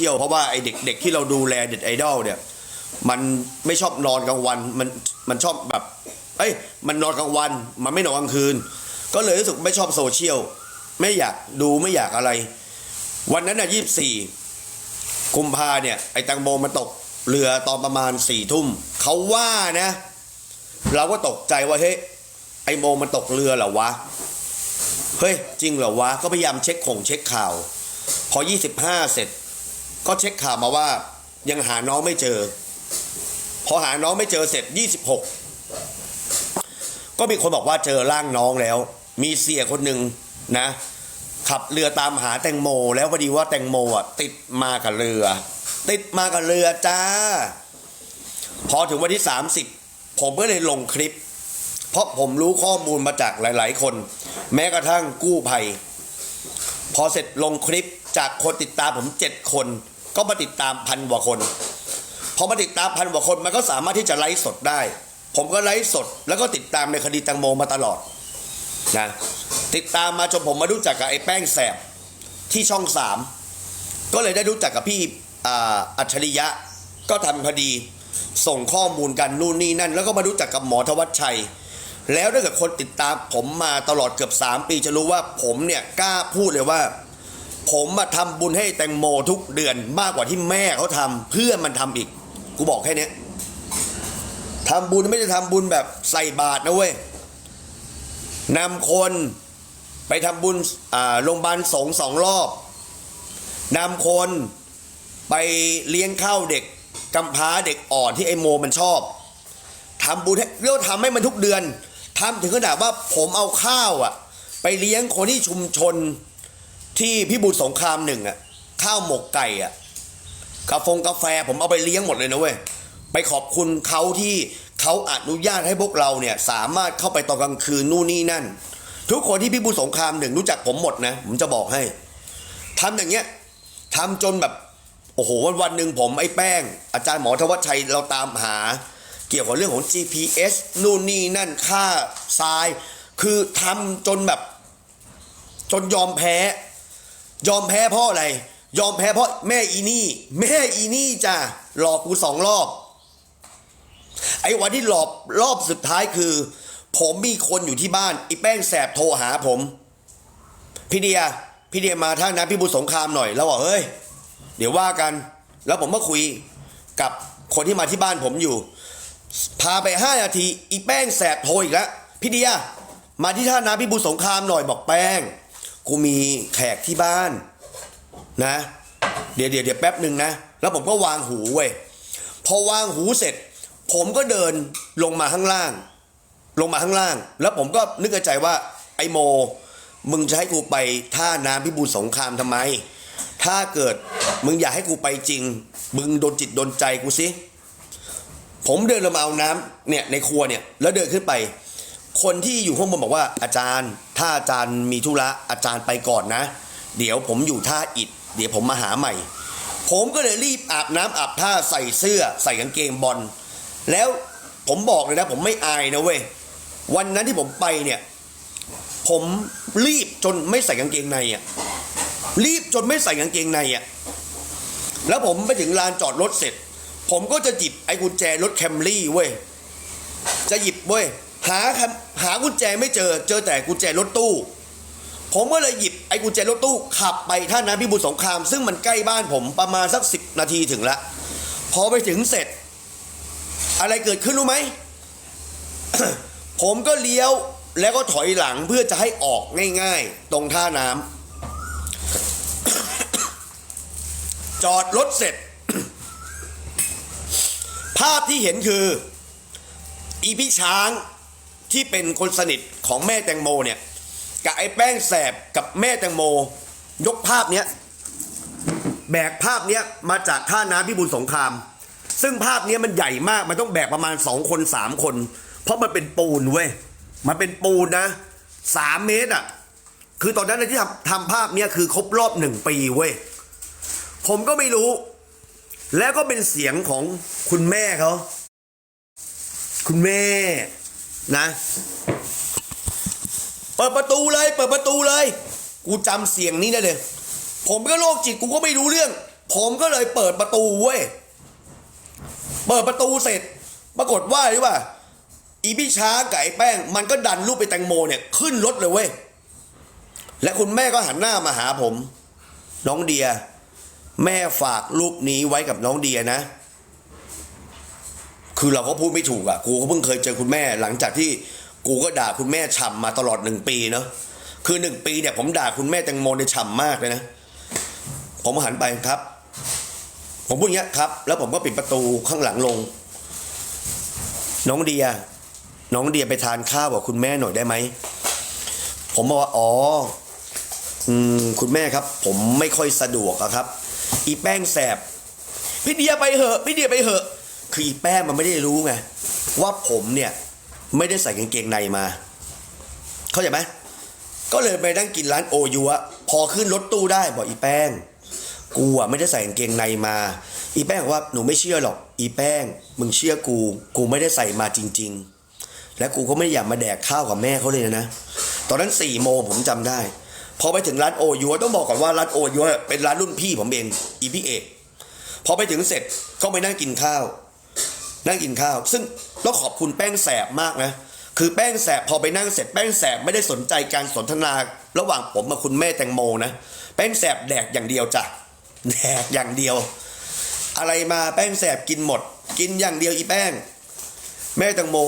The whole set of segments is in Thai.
เที่ยวเพราะว่าไอเด็กเด็กที่เราดูแลเด็ดไอดอลเนี่ย มันไม่ชอบนอนกลางวันมันมันชอบแบบ เอ้ยมันนอนกลางวัน มันไม่นอนกลางคืน ก็เลยรู้สึกไม่ชอบโซเชียลไม่อยากดูไม่อยากอะไร วันนั้นน่ะยี่สี่กุมภาเนี่ยไอตังโมมันตกเรือตอนประมาณสี่ทุ่มเขาว่านะ เราก็ตกใจว่าเฮ้ยไอโมมันตกเรือเหรอวะเฮ้ยจริงเหรอวะก็พยายามเช็คข่งเช็คข่าว พอ 25 เสร็จ ก็เช็คข่าวมาว่ายังหาน้องไม่เจอ พอหาน้องไม่เจอเสร็จ 26 ก็มีคนบอกว่าเจอร่างน้องแล้ว มีเสียคนหนึ่งนะ ขับเรือตามหาแตงโม แล้วพอดีว่าแตงโมอะติดมากับเรือ ติดมากับเรือจ้า พอถึงวันที่ 30 ผมก็เลยลงคลิป เพราะผมรู้ข้อมูลมาจากหลาย ๆ คน แม้กระทั่งกู้ภัย พอเสร็จลงคลิปจากคนติดตามผมเจ็ดคน ก็มาติดตามพันกว่าคนพอมาติดตามพันกว่าคนมันก็สามารถที่จะไลฟ์สดได้ ผมก็ไลฟ์สด แล้วก็ติดตามในคดีตังโมมาตลอดนะติดตามมาจนผมมารู้จักกับไอ้แป้งแสบที่ช่องสามก็เลยได้รู้จักกับพี่อัจฉริยะก็ทำคดีส่งข้อมูลกันนู่นนี่นั่น แล้วก็มารู้จักกับหมอธวัชชัย แล้วถ้าเกิดคนติดตามผมมาตลอดเกือบ 3 ปีจะรู้ว่าผมเนี่ยกล้าพูดเลยว่า ผมมาทำบุญให้แตงโมทุกเดือนมากกว่าที่แม่เขาทำเพื่อนมันทำอีก กูบอกแค่นี้ทำบุญไม่ได้ทำบุญแบบใส่บาตรนะเว้ยนำคนไปทำบุญโรงพยาบาลสงสองรอบนำคนไปเลี้ยงข้าวเด็กกำพร้าเด็กอ่อนที่ไอโมมันชอบทำบุญให้เรียกว่าทำให้มันทุกเดือนทำถึงขนาดว่าผมเอาข้าวอะไปเลี้ยงคนที่ชุมชน ที่พิบูลสงครามหนึ่งอะข้าวหมกไก่อะกาแฟกาแฟผมเอาไปเลี้ยงหมดเลยนะเว้ยไปขอบคุณเขาที่เขาอนุญาตให้พวกเราเนี่ยสามารถเข้าไปตอนกลางคืนนู่นนี่นั่น ทุกคนที่พิบูลสงครามหนึ่งรู้จักผมหมดนะ ผมจะบอกให้ทำอย่างเงี้ยทำจนแบบโอ้โหวันวันหนึ่งผมไอ้แป้ง อาจารย์หมอธวัชชัยเราตามหา เกี่ยวกับเรื่องของ GPS นู่นนี่นั่นค่าทราย คือทำจนแบบ จนยอมแพ้ ยอมแพ้เพราะอะไร ยอมแพ้เพราะแม่อีนี่ แม่อีนี่จ้ะหลอกกูสองรอบ ไอ้วันที่หลอกรอบสุดท้ายคือ ผมมีคนอยู่ที่บ้านไอีแป้งแสบโทรหาผม พี่เดีย พี่เดียมาท่าน้ำพี่บุญสงครามหน่อย แล้วบอกเฮ้ย เดี๋ยวว่ากัน แล้วผมก็คุยกับคนที่มาที่บ้านผมอยู่ พาไปห้านาทีอีแป้งแสบโทรอีกแล้วพี่เดีย มาที่ท่าน้ำพี่บุญสงครามหน่อยบอกแป้ง กูมีแขกที่บ้านนะ เดี๋ยวเดี๋ยวเดี๋ยวแป๊บหนึ่งนะ แล้วผมก็วางหูเว้ยพอวางหูเสร็จ ผมก็เดินลงมาข้างล่าง ลงมาข้างล่าง แล้วผมก็นึกในใจว่าไอโม มึงจะให้กูไปท่าน้ำพิบูลสงครามทำไม ถ้าเกิดมึงอยากให้กูไปจริง มึงโดนจิตโดนใจกูสิผมเดินลงมาเอาน้ำเนี่ยในครัวเนี่ยแล้วเดินขึ้นไป คนที่อยู่ข้างบนบอกว่าอาจารย์ ถ้าอาจารย์มีธุระอาจารย์ไปก่อนนะ เดี๋ยวผมอยู่ท่าอิฐเดี๋ยวผมมาหาใหม่ ผมก็เลยรีบอาบน้ำอาบท่าใส่เสื้อ ใส่กางเกงบอลแล้วผมบอกเลยนะ ผมไม่อายนะเว้ยวันนั้นที่ผมไปเนี่ย ผมรีบจนไม่ใส่กางเกงในอะรีบจนไม่ใส่กางเกงในอะแล้วผมไปถึงลานจอดรถเสร็จ ผมก็จะหยิบไอ้กุญแจรถแคมรี่เว้ยจะหยิบเว้ย หาคำหากุญแจไม่เจอเจอแต่กุญแจรถตู้ ผมก็เลยหยิบไอ้กุญแจรถตู้ขับไปท่าน้ำพิบูลสงคราม ซึ่งมันใกล้บ้านผมประมาณสักสิบนาทีถึงละพอไปถึงเสร็จ อะไรเกิดขึ้นรู้ไหม ผมก็เลี้ยวแล้วก็ถอยหลังเพื่อจะให้ออกง่ายๆ ตรงท่าน้ำจอดรถเสร็จ ภาพที่เห็นคือ อีพี่ช้าง ที่เป็นคนสนิทของแม่แตงโมเนี่ยกับไอ้แป้งแสบกับแม่แตงโม ยกภาพเนี้ยแบกภาพเนี้ยมาจากท่าน้ำพิบูลสงคราม ซึ่งภาพเนี้ยมันใหญ่มากมันต้องแบกประมาณสองคนสามคน เพราะมันเป็นปูนเว้ยมันเป็นปูนนะสามเมตรอะคือตอนนั้นที่ทำทำภาพเนี้ยคือครบรอบหนึ่งปีเว้ยผมก็ไม่รู้ แล้วก็เป็นเสียงของคุณแม่เขาคุณแม่ นะเปิดประตูเลยเปิดประตูเลย กูจำเสียงนี้ได้เลย ผมก็โรคจิตกูก็ไม่รู้เรื่อง ผมก็เลยเปิดประตูเว้ยเปิดประตูเสร็จ ปรากฏว่าหรือว่า อีพี่ช้ากับไอ้แป้ง มันก็ดันรูปไปแตงโมเนี่ยขึ้นรถเลยเว้ยและคุณแม่ก็หันหน้ามาหาผม น้องเดีย แม่ฝากรูปนี้ไว้กับน้องเดียนะ คือเราก็พูดไม่ถูกอะ่ะ กูก็เพิ่งเคยเจอคุณแม่ หลังจากที่กูก็ด่าคุณแม่ฉ่ำมาตลอดหนึ่งปีเนาะคือหนึ่งปีเนี่ยผมด่าคุณแม่แตงโมในฉ่ำมากเลยนะ ผมหันไปครับ ผมพูดอย่างเงี้ครับ แล้วผมก็ปิดประตูข้างหลังลง น้องเดีย น้องเดียไปทานข้าวกับคุณแม่หน่อยได้ไหมผมบอกว่าอ๋ออืมคุณแม่ครับ ผมไม่ค่อยสะดวกอะครับ อีแป้งแสบพี่เดียไปเหอะพี่เดียไปเหอะ คืออีแป้งมันไม่ได้รู้ไงว่าผมเนี่ยไม่ได้ใส่กางเกงในมา เข้าใจไหมก็เลยไปนั่งกินร้านโอยัวพอขึ้นรถตู้ได้บอกอีแป้ง กูอะไม่ได้ใส่กางเกงในมา อีแป้งบอกว่าหนูไม่เชื่อหรอก อีแป้ง มึงเชื่อกู กูไม่ได้ใส่มาจริง ๆ และกูก็ไม่อยากมาแดกข้าวกับแม่เขาเลยนะ ตอนนั้นสี่โมงผมจำได้ พอไปถึงร้านโอยัวต้องบอกก่อนว่าร้านโอยัวเป็นร้านรุ่นพี่ผมเองอีพี่เอกพอไปถึงเสร็จก็ไปนั่งกินข้าว นั่งกินข้าว ซึ่งต้องขอบคุณแป้งแสบมากนะ คือแป้งแสบพอไปนั่งเสร็จแป้งแสบไม่ได้สนใจการสนทนาระหว่างผมกับคุณแม่แตงโมนะ แป้งแสบแดกอย่างเดียวจ้ะ แดกอย่างเดียว อะไรมาแป้งแสบกินหมด กินอย่างเดียวอีแป้ง แม่แตงโม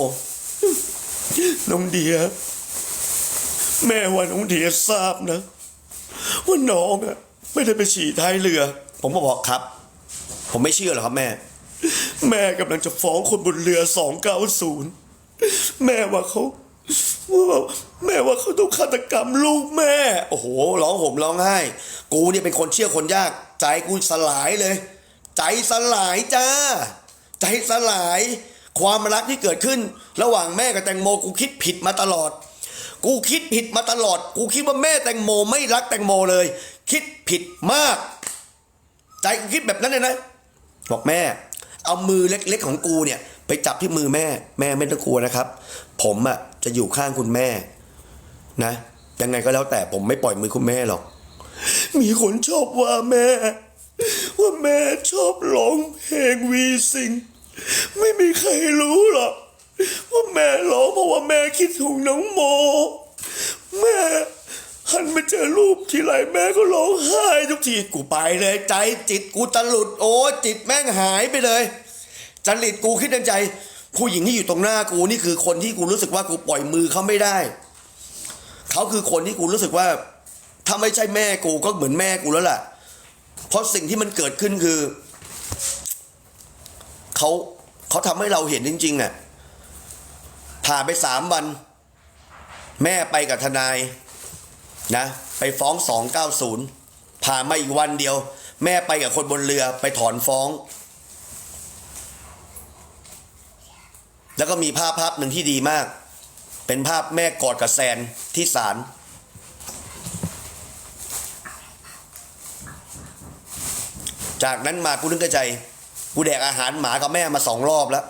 น้องเดีย แม่ว่าน้องเดียทราบนะ ว่าน้องอะไม่ได้ไปฉี่ท้ายเรือ ผมก็บอกครับ ผมไม่เชื่อหรอกครับแม่ แม่กำลังจะฟ้องคนบนเรือ290แม่ว่าเขาว่าแม่ว่าเขาต้องฆาตกรรมลูกแม่ โอ้โห ร้องห่มร้องไห้ กูเนี่ยเป็นคนเชื่อคนยาก ใจกูสลายเลย ใจสลายจ้า ใจสลาย ความรักที่เกิดขึ้น ระหว่างแม่กับแตงโมกูคิดผิดมาตลอด กูคิดผิดมาตลอด กูคิดว่าแม่แตงโมไม่รักแตงโมเลย คิดผิดมาก ใจกูคิดแบบนั้นเลยนะบอกแม่ เอามือเล็กๆของกูเนี่ย ไปจับที่มือแม่ แม่ไม่ต้องกลัวนะครับ ผมอะจะอยู่ข้างคุณแม่ นะยังไงก็แล้วแต่ผมไม่ปล่อยมือคุณแม่หรอก มีคนชอบว่าแม่ ว่าแม่ชอบร้องเพลงวีซิงไม่มีใครรู้หรอกว่าแม่ร้องเพราะว่าแม่คิดถึงน้องโม แม่ หันมาเจอรูปทีไรแม่ก็ร้องไห้ทุกทีกูไปเลยใจจิตกูตะหลุดโอ้จิตแม่งหายไปเลยจริตกูคิดในใจ ผู้หญิงที่อยู่ตรงหน้ากูนี่คือคนที่กูรู้สึกว่ากูปล่อยมือเขาไม่ได้เขาคือคนที่กูรู้สึกว่าถ้าไม่ใช่แม่กูก็เหมือนแม่กูแล้วล่ะเพราะสิ่งที่มันเกิดขึ้นคือเขาเขาทำให้เราเห็นจริงๆอะผ่านไปสามวัน แม่ไปกับทนาย นะไปฟ้องสองเก้าศูนย์ผ่านมาอีกวันเดียว แม่ไปกับคนบนเรือไปถอนฟ้อง แล้วก็มีภาพภาพหนึ่งที่ดีมาก เป็นภาพแม่กอดกับแซนที่ศาลจากนั้นมากูนึกในใจ กูแดกอาหารหมากับแม่มาสองรอบแล้ว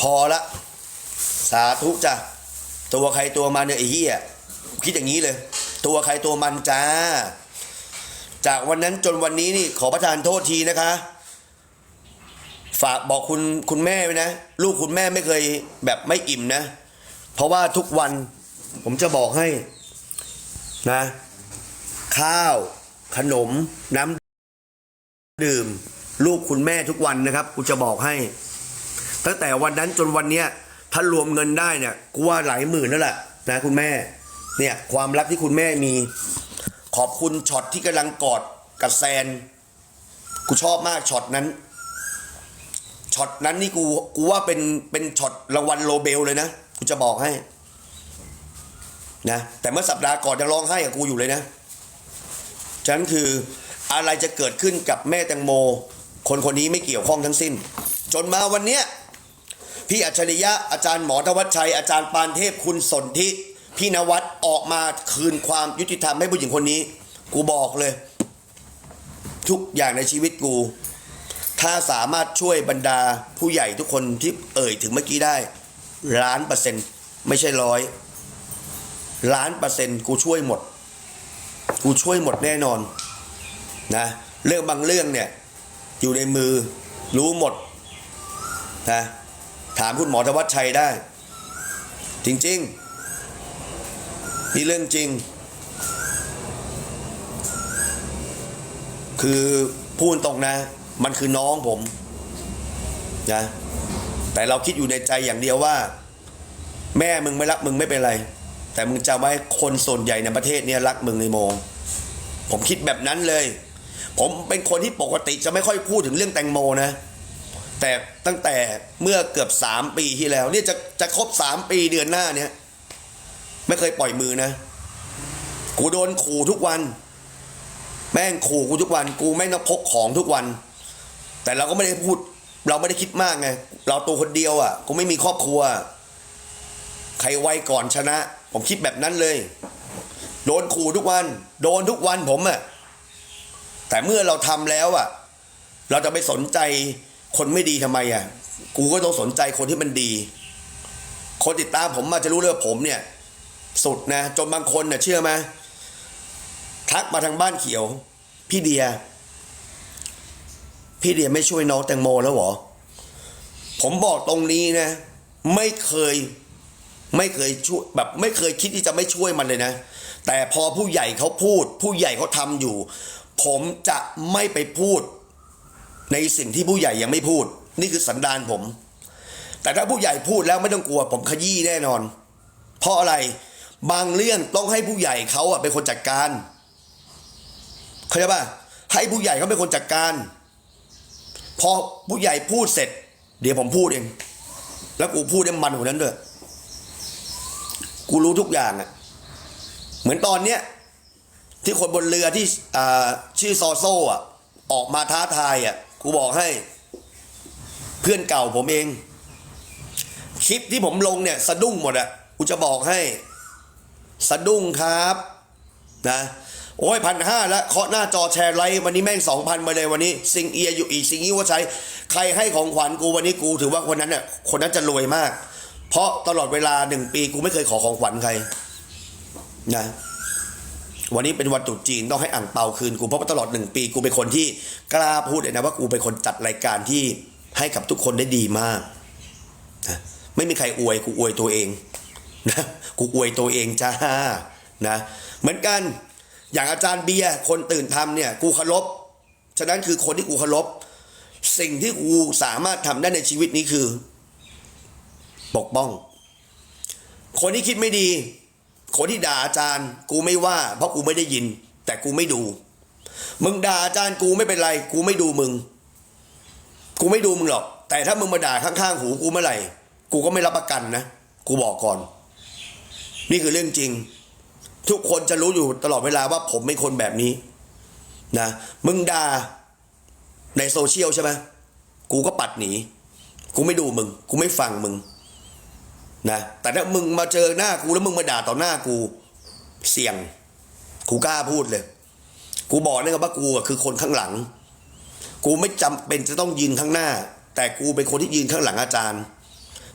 พอละ สาธุจ้ะ ตัวใครตัวมันเนี่ยไอ้เหี้ยคิดอย่างนี้เลย ตัวใครตัวมันจ้า จากวันนั้นจนวันนี้นี่ขอประทานโทษทีนะคะ ฝากบอกคุณคุณแม่ไว้นะ ลูกคุณแม่ไม่เคยแบบไม่อิ่มนะ เพราะว่าทุกวันผมจะบอกให้นะ ข้าว ขนม น้ำดื่ม ลูกคุณแม่ทุกวันนะครับกูจะบอกให้ ตั้งแต่วันนั้นจนวันเนี้ยถ้ารวมเงินได้เนี่ยกูว่าหลายหมื่นแล้วแหละนะคุณแม่ เนี่ยความรักที่คุณแม่มี ขอบคุณช็อตที่กำลังกอดกับแซน กูชอบมากช็อตนั้นช็อตนั้นนี่กูกูว่าเป็นเป็นช็อตรางวัลโลเบลเลยนะกูจะบอกให้นะแต่เมื่อสัปดาห์ก่อนยังร้องไห้กับกูอยู่เลยนะฉะนั้นคืออะไรจะเกิดขึ้นกับแม่แตงโม คนคนนี้ไม่เกี่ยวข้องทั้งสิ้น จนมาวันเนี้ยพี่อัจฉริยะอาจารย์หมอธวัชชัย อาจารย์ปานเทพคุณสนธิ พี่นวัดออกมาคืนความยุติธรรมให้ผู้หญิงคนนี้ กูบอกเลย ทุกอย่างในชีวิตกู ถ้าสามารถช่วยบรรดาผู้ใหญ่ทุกคนที่เอ่ยถึงเมื่อกี้ได้ ล้านเปอร์เซ็นต์ไม่ใช่ร้อยล้านเปอร์เซ็นต์กูช่วยหมด กูช่วยหมดแน่นอนนะเรื่องบางเรื่องเนี่ย อยู่ในมือรู้หมดนะถามคุณหมอธวัชชัยได้ จริง ๆ นี่เรื่องจริง คือพูดตรงนะ มันคือน้องผมนะแต่เราคิดอยู่ในใจอย่างเดียวว่า แม่มึงไม่รักมึงไม่เป็นไร แต่มึงจำไว้คนส่วนใหญ่ในประเทศนี้รักมึงในโมผมคิดแบบนั้นเลย ผมเป็นคนที่ปกติจะไม่ค่อยพูดถึงเรื่องแตงโมนะ แต่ตั้งแต่เมื่อเกือบสามปีที่แล้ว เนี่ยจะจะครบสามปีเดือนหน้าเนี่ย ไม่เคยปล่อยมือนะ กูโดนขู่ทุกวัน แม่งขู่กูทุกวัน กูแม่งต้องพกของทุกวัน แต่เราก็ไม่ได้พูด เราไม่ได้คิดมากไง เราตัวคนเดียวอะ กูไม่มีครอบครัว ใครไวก่อนชนะ ผมคิดแบบนั้นเลย โดนขู่ทุกวัน โดนทุกวันผมอะแต่เมื่อเราทำแล้วอะเราจะไปสนใจคนไม่ดีทำไมอะกูก็ต้องสนใจคนที่มันดี คนติดตามผมมาจะรู้เลยว่าผมเนี่ย สุดนะจนบางคนเน่ยเชื่อไหมทักมาทางบ้านเขียว พี่เดีย พี่เดียไม่ช่วยน้องแตงโมแล้วเหรอ ผมบอกตรงนี้นะ ไม่เคยไม่เคยช่วยแบบไม่เคยคิดที่จะไม่ช่วยมันเลยนะ แต่พอผู้ใหญ่เขาพูด ผู้ใหญ่เขาทำอยู่ ผมจะไม่ไปพูด ในสิ่งที่ผู้ใหญ่ยังไม่พูด นี่คือสันดานผม แต่ถ้าผู้ใหญ่พูดแล้วไม่ต้องกลัว ผมขยี้แน่นอน เพราะอะไร บางเรื่องต้องให้ผู้ใหญ่เขาอะเป็นคนจัดการ เข้าใจป่ะให้ผู้ใหญ่เขาเป็นคนจัดการ พอผู้ใหญ่พูดเสร็จ เดี๋ยวผมพูดเอง แล้วกูพูดได้มันกว่านั้นด้วยกูรู้ทุกอย่างอะเหมือนตอนเนี้ยที่คนบนเรือที่ชื่อซอโซ่อะออกมาท้าทายอะกูบอกให้ เพื่อนเก่าผมเองคลิปที่ผมลงเนี่ยสะดุ้งหมดอะกูจะบอกให้ สะดุ้งครับนะโอ้ยพันห้าแล้วเคาะหน้าจอแชร์ไลค์วันนี้แม่งสองพันมาเลยวันนี้ซิงเอียอยู่อีกซิงอี้ว่าใช้ ใครให้ของขวัญกูวันนี้กูถือว่าคนนั้นเนี่ยคนนั้นจะรวยมาก เพราะตลอดเวลาหนึ่งปีกูไม่เคยขอของขวัญใครนะวันนี้เป็นวันตรุษจีนต้องให้อ่างเปาคืนกูเพราะว่าตลอดหนึ่งปีกูเป็นคนที่กล้าพูดเลยนะว่ากูเป็นคนจัดรายการที่ให้กับทุกคนได้ดีมากนะไม่มีใครอวยกูอวยตัวเอง นะกูอวยตัวเองจ้านะเหมือนกันอย่างอาจารย์เบียร์คนตื่นทำเนี่ยกูเคารพฉะนั้นคือคนที่กูเคารพสิ่งที่กูสามารถทำได้ในชีวิตนี้คือ ปกป้อง คนที่คิดไม่ดี คนที่ด่าอาจารย์ กูไม่ว่า เพราะกูไม่ได้ยิน แต่กูไม่ดู มึงด่าอาจารย์กูไม่เป็นไร กูไม่ดูมึง กูไม่ดูมึงหรอก แต่ถ้ามึงมาด่าข้างๆหูกูเมื่อไหร่ กูก็ไม่รับประกันนะ กูบอกก่อน นี่คือเรื่องจริง ทุกคนจะรู้อยู่ตลอดเวลาว่าผมเป็นคนแบบนี้นะมึงด่าในโซเชียลใช่ไหมกูก็ปัดหนี กูไม่ดูมึง กูไม่ฟังมึงนะแต่ถ้ามึงมาเจอหน้ากูแล้วมึงมาด่าต่อหน้ากูเสี่ยง กูกล้าพูดเลย กูบอกเลยครับว่ากูคือคนข้างหลัง กูไม่จำเป็นจะต้องยืนข้างหน้า แต่กูเป็นคนที่ยืนข้างหลังอาจารย์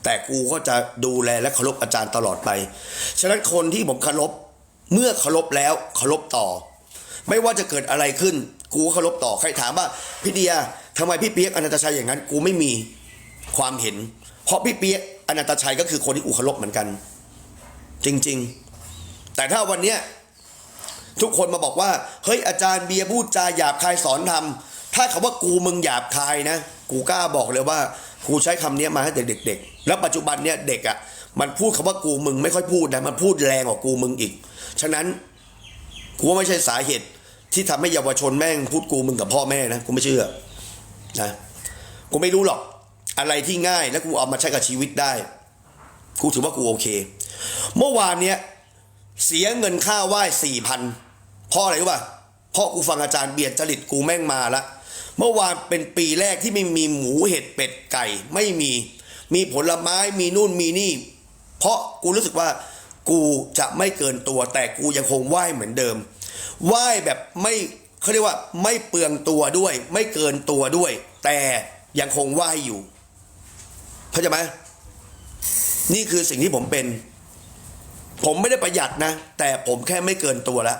แต่กูก็จะดูแลและเคารพอาจารย์ตลอดไป ฉะนั้นคนที่ผมเคารพเมื่อเคารพแล้วเคารพต่อ ไม่ว่าจะเกิดอะไรขึ้น กูเคารพต่อใครถามว่าพี่เดียทำไมพี่เปียกอนันตชัยอย่างนั้น กูไม่มีความเห็น เพราะพี่เปียกอนันตชัยก็คือคนที่กูเคารพเหมือนกัน จริง ๆ แต่ถ้าวันเนี้ยทุกคนมาบอกว่า เฮ้ยอาจารย์เบียร์พูดจาหยาบคายสอนทำถ้าคำว่ากูมึงหยาบคายนะ กูกล้าบอกเลยว่า กูใช้คำนี้มาให้เด็กๆ แล้วปัจจุบันเนี่ยเด็กอะ่ะมันพูดคำว่ากูมึงไม่ค่อยพูดนะมันพูดแรงกว่ากูมึงอีก ฉะนั้นกูว่าไม่ใช่สาเหตุที่ทำให้เยาวชนแม่งพูดกูมึงกับพ่อแม่นะกูไม่เชื่อนะกูไม่รู้หรอกอะไรที่ง่ายแล้วกูเอามาใช้กับชีวิตได้ กูถือว่ากูโอเค เมื่อวานเนี้ยเสียเงินค่าไหว้สี่พันพราะอะไรรู้ป่ะพราะกูฟังอาจารย์เบียดจริตกูแม่งมาละเมื่อวานเป็นปีแรกที่ไม่มีหมูเห็ดเป็ดไก่ไม่มี มีผลไม้มีนู่นมีนี่ เพราะกูรู้สึกว่ากูจะไม่เกินตัว แต่กูยังคงไหว้เหมือนเดิมไหว้แบบไม่เขาเรียกว่าไม่เปลืองตัวด้วย ไม่เกินตัวด้วย แต่ยังคงไหว้อยู่เข้าใจไหมนี่คือสิ่งที่ผมเป็น ผมไม่ได้ประหยัดนะ แต่ผมแค่ไม่เกินตัวแล้ว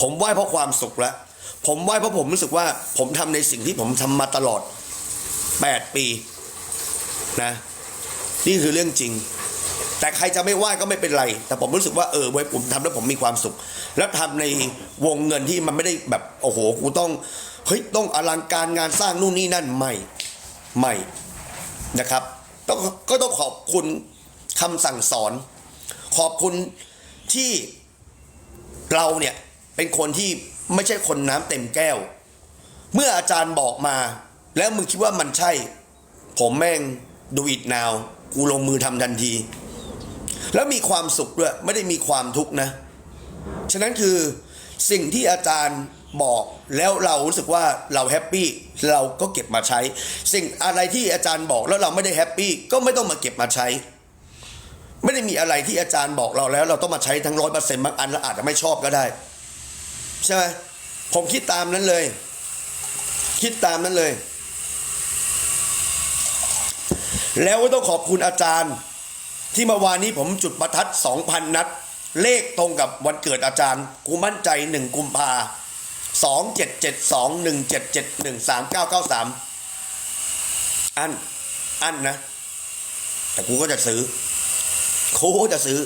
ผมไหว้เพราะความสุขล้วผมไหว้เพราะผมรู้สึกว่า ผมทำในสิ่งที่ผมทำมาตลอดแปดปี นะนี่คือเรื่องจริง แต่ใครจะไม่ไหว้ก็ไม่เป็นไร แต่ผมรู้สึกว่าเออไว้ผมทำแล้วผมมีความสุข แล้วทำในวงเงินที่มันไม่ได้แบบโอ้โหกูต้องเฮ้ยต้องอลังการงานสร้างนู่นนี่นั่นไม่ไม่นะครับต้องก็ต้องขอบคุณคำสั่งสอน ขอบคุณที่เราเนี่ยเป็นคนที่ไม่ใช่คนน้ำเต็มแก้ว เมื่ออาจารย์บอกมา แล้วมึงคิดว่ามันใช่ ผมแม่ง ดูอิดนาวกูลงมือทำทันที แล้วมีความสุขด้วย ไม่ได้มีความทุกข์นะ ฉะนั้นคือสิ่งที่อาจารย์บอกแล้วเรารู้สึกว่าเราแฮปปี้เราก็เก็บมาใช้ สิ่งอะไรที่อาจารย์บอกแล้วเราไม่ได้แฮปปี้ก็ไม่ต้องมาเก็บมาใช้ ไม่ได้มีอะไรที่อาจารย์บอกเราแล้ว เราต้องมาใช้ทั้งร้อยเปอร์เซ็นต์บางอันเราอาจจะไม่ชอบก็ได้ ใช่ไหมผมคิดตามนั้นเลย คิดตามนั้นเลย แล้วก็ต้องขอบคุณอาจารย์ ที่เมื่อวานนี้ผมจุดประทัด 2,000 นัด เลขตรงกับวันเกิดอาจารย์ กูมั่นใจหนึ่งกุมภาสองเจ็ดเจ็ดสองหนึ่งเจ็ดเจ็ดหนึ่งสามเก้าเก้าสามอัน อันนะ แต่กูก็จะซื้อกูก็จะซื้อ